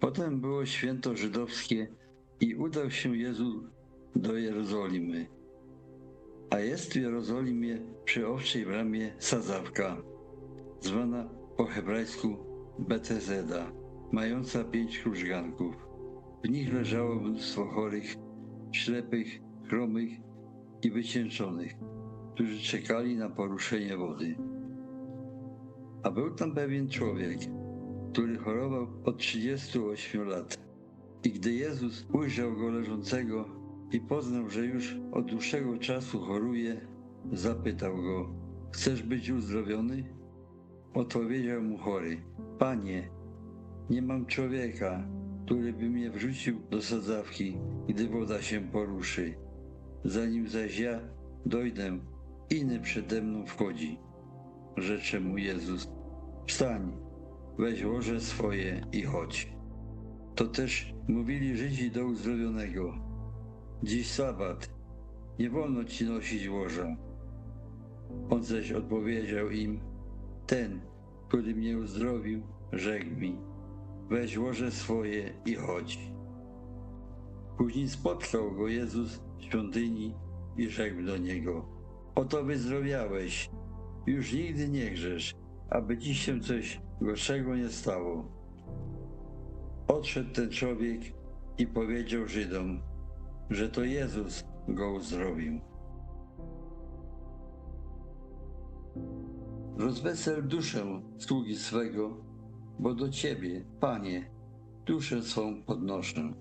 Potem było święto żydowskie i udał się Jezus do Jerozolimy. A jest w Jerozolimie przy owczej bramie sadzawka, zwana po hebrajsku Betezeda, mająca pięć krużganków. W nich leżało mnóstwo chorych, ślepych, chromych i wycieńczonych, którzy czekali na poruszenie wody. A był tam pewien człowiek, który chorował od 38 lat. I gdy Jezus ujrzał go leżącego i poznał, że już od dłuższego czasu choruje, zapytał go: Chcesz być uzdrowiony? Odpowiedział mu chory: Panie, nie mam człowieka, który by mnie wrzucił do sadzawki, gdy woda się poruszy. Zanim zaś ja dojdę, inny przede mną wchodzi. Rzecze mu Jezus: Wstań, weź łoże swoje i chodź. To też mówili Żydzi do uzdrowionego. Dziś sabat, nie wolno ci nosić łoża. On zaś odpowiedział im, ten, który mnie uzdrowił, rzekł mi, weź łoże swoje i chodź. Później spotkał go Jezus w świątyni i rzekł do niego, oto wyzdrowiałeś, już nigdy nie grzesz, aby ci się coś gorszego nie stało. Odszedł ten człowiek i powiedział Żydom, że to Jezus go uzdrowił. Rozwesel duszę sługi swego, bo do Ciebie, Panie, duszę swą podnoszę.